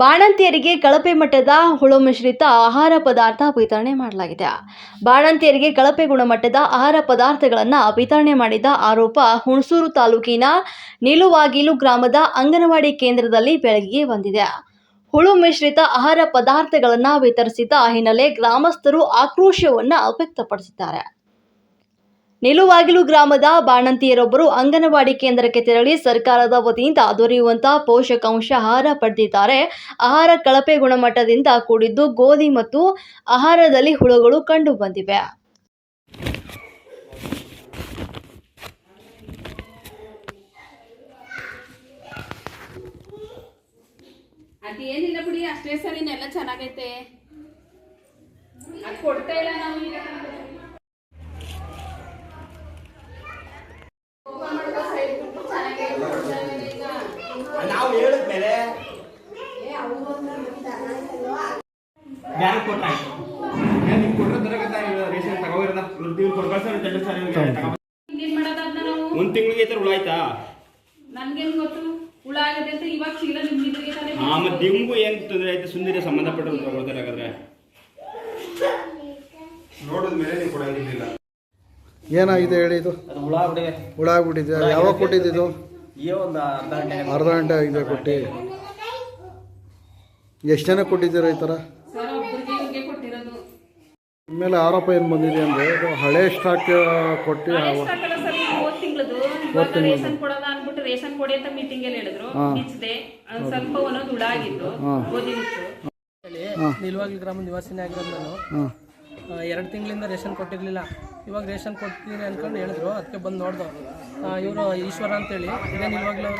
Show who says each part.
Speaker 1: ಬಾಣಂತಿಯರಿಗೆ ಕಳಪೆ ಮಟ್ಟದ ಹುಳು ಮಿಶ್ರಿತ ಆಹಾರ ಪದಾರ್ಥ ವಿತರಣೆ ಮಾಡಲಾಗಿದೆ. ಬಾಣಂತಿಯರಿಗೆ ಕಳಪೆ ಗುಣಮಟ್ಟದ ಆಹಾರ ಪದಾರ್ಥಗಳನ್ನು ವಿತರಣೆ ಮಾಡಿದ ಆರೋಪ ಹುಣಸೂರು ತಾಲೂಕಿನ ನಿಲುವಾಗಿಲು ಗ್ರಾಮದ ಅಂಗನವಾಡಿ ಕೇಂದ್ರದಲ್ಲಿ ಬೆಳಕಿಗೆ ಬಂದಿದೆ. ಹುಳು ಮಿಶ್ರಿತ ಆಹಾರ ಪದಾರ್ಥಗಳನ್ನು ವಿತರಿಸಿದ ಹಿನ್ನೆಲೆ ಗ್ರಾಮಸ್ಥರು ಆಕ್ರೋಶವನ್ನು ವ್ಯಕ್ತಪಡಿಸಿದ್ದಾರೆ. ನಿಲುವಾಗಿಲು ಗ್ರಾಮದ ಬಾಣಂತಿಯರೊಬ್ಬರು ಅಂಗನವಾಡಿ ಕೇಂದ್ರಕ್ಕೆ ತೆರಳಿ ಸರ್ಕಾರದ ವತಿಯಿಂದ ದೊರೆಯುವಂತಹ ಪೋಷಕಾಂಶ ಆಹಾರ ಪಡೆದಿದ್ದಾರೆ. ಆಹಾರ ಕಳಪೆ ಗುಣಮಟ್ಟದಿಂದ ಕೂಡಿದ್ದು ಗೋಧಿ ಮತ್ತು ಆಹಾರದಲ್ಲಿ ಹುಳುಗಳು ಕಂಡು ಬಂದಿವೆ
Speaker 2: ಅಷ್ಟೇ ಸರಿನೆಲ್ಲ ಚೆನ್ನಾಗೈತೆ. ಕೊಡ್ತಾ ಇಲ್ಲ ನಾವು ಈಗ
Speaker 3: ನಾವು ಹೇಳಿದ್ಮೇಲೆ ಬ್ಯಾಂಕ್ ಕೊಟ್ಟಾಯ್ತು. ನಿಮ್ಗೆ ಕೊಟ್ಟರೆ ತರಗತ್ತ ರೇಷನ್ ತಗೋಗಿರೋದ ನೀವು ಸರ್
Speaker 2: ಇನ್ನೇನ್ ಮಾಡೋದನ್ನ ನಾವು?
Speaker 3: ಒಂದು ತಿಂಗಳಿಗೆ
Speaker 2: ನನ್ಗೇನ್ ಗೊತ್ತು? ಹುಳ ಆಗಿದೆ ಅಂತ ಇವಾಗ ಚೀಲ ನಿಮ್ಗಿದ್ರಿಗೆ ತಾನೇ
Speaker 3: ಹಾಂ ಮತ್ತು ನಿಮಗೂ ಏನು ತೊಂದರೆ ಆಯ್ತು? ಸುಂದರ ಸಂಬಂಧಪಟ್ಟರು ತಗೊಳ್ತಾರೆ ಹಾಗಾದ್ರೆ.
Speaker 4: ನೋಡಿದ್ಮೇಲೆ ನೀವು ಕೊಡಂಗಿಲ್ಲ
Speaker 5: ಏನಾಗಿದೆ ಹೇಳಿ ಇದು?
Speaker 6: ಹುಳ
Speaker 5: ಹುಳ ಆಗ್ಬಿಟ್ಟಿದೆ. ಯಾವಾಗ ಕೊಟ್ಟಿದ್ದು
Speaker 6: ಅರ್ಧ ಗಂಟೆ
Speaker 5: ಅರ್ಧ ಗಂಟೆ ಆಗಿದೆ ಕೊಟ್ಟು. ಎಷ್ಟು ಜನ ಕೊಟ್ಟಿದ್ದೀರಾ ಈ ಥರ
Speaker 2: ಆಮೇಲೆ ಒಬ್ಬರಿಗೆ ಇವ್ರಿಗೆ ಕೊಟ್ಟಿರೋದು.
Speaker 5: ಮೇಲೆ ಆರೋಪ ಏನು ಬಂದಿದೆ ಅಂದರೆ ಹಳೆ ಸ್ಟಾಕ್ ಕೊಟ್ಟು
Speaker 2: ರೇಷನ್ ಕೊಡೋಣ ಅನ್ಬಿಟ್ಟು ರೇಷನ್ ಕೊಡಿ ಅಂತ ಮೀಟಿಂಗ್ ಅಲ್ಲಿ ಹೇಳಿದ್ರು. ನಿಚ್ದೆ ಒಂದ್ ಸ್ವಲ್ಪ ಒಂದೊಂದು ಹುಳ ಆಗಿತ್ತು.
Speaker 7: ನಿಲ್ವಾಗ್ಲಿ ಗ್ರಾಮ ನಿವಾಸಿನೇ ಆಗಿರೋದು ನಾನು. ಎರಡು ತಿಂಗಳಿಂದ ರೇಷನ್ ಕೊಟ್ಟಿರಲಿಲ್ಲ. ಇವಾಗ ರೇಷನ್ ಕೊಡ್ತೀನಿ ಅಂದ್ಕೊಂಡು ಹೇಳಿದ್ರು. ಅದಕ್ಕೆ ಬಂದು ಆ ಇವರು ಈಶ್ವರ ಅಂತೇಳಿ. ಇದೇನು ನಿಲ್ವಾಗ್ಲೂ